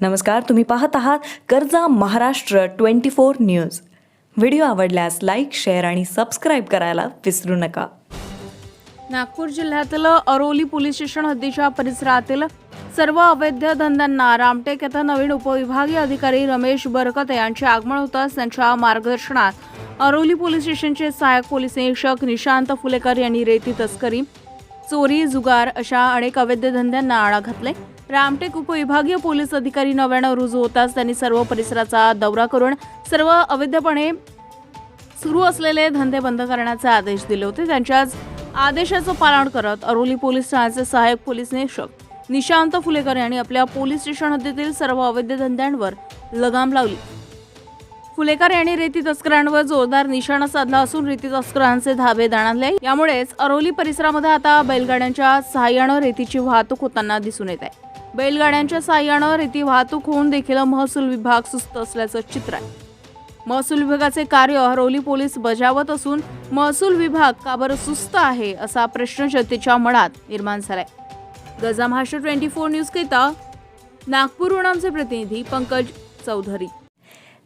नमस्कार तुम्ही पाहत आहात कर्जा Maharashtra twenty four news. Video आवडल्यास लाईक शेअर आणि सबस्क्राईब करायला विसरू नका. नागपूर जिल्ह्यातील अरोली पोलीस स्टेशन हद्दीच्या परिसरातील सर्व अवैध धंद्यांना रामटेक येथे नवीन उपविभागीय अधिकारी रमेश बरकते यांचे आगमन होताच त्यांच्या मार्गदर्शनात अरोली पोलीस स्टेशनचे सहाय्यक पोलीस निरीक्षक निशांत फुलेकर यांनी रेती तस्करी चोरी जुगार अशा अनेक अवैध धंद्यांना आळा घातले रामटेक उपविभागीय पोलीस अधिकारी नव्यानं रुजू होताच त्यांनी सर्व परिसराचा दौरा करून सर्व अवैधपणे सुरू असलेले धंदे बंद करण्याचे आदेश दिले होते. त्यांच्याच आदेशाचं पालन करत अरोली पोलीस ठाण्याचे सहाय्यक पोलीस निरीक्षक निशांत फुलेकर यांनी आपल्या पोलीस स्टेशन हद्दीतील सर्व अवैध धंद्यांवर लगाम लावली. फुलेकर यांनी रेती तस्करांवर जोरदार निशाणा साधला असून रेती तस्करांचे धाबे दाणाले यामुळेच अरोली परिसरामध्ये आता बैलगाड्यांच्या सहाय्यानं रेतीची वाहतूक होताना दिसून येत आहे. बैलगाड्यांच्या साह्यानं रेती वाहतूक होऊन देखील महसूल विभाग सुस्त असल्याचं चित्र आहे. महसूल विभागाचे कार्य हरवली पोलीस बजावत असून महसूल विभाग का बरं सुस्त आहे असा प्रश्न जनतेच्या मनात निर्माण झालाय. गजा महाराष्ट्र ट्वेंटी फोर न्यूज करिता नागपूरहून आमचे प्रतिनिधी पंकज चौधरी.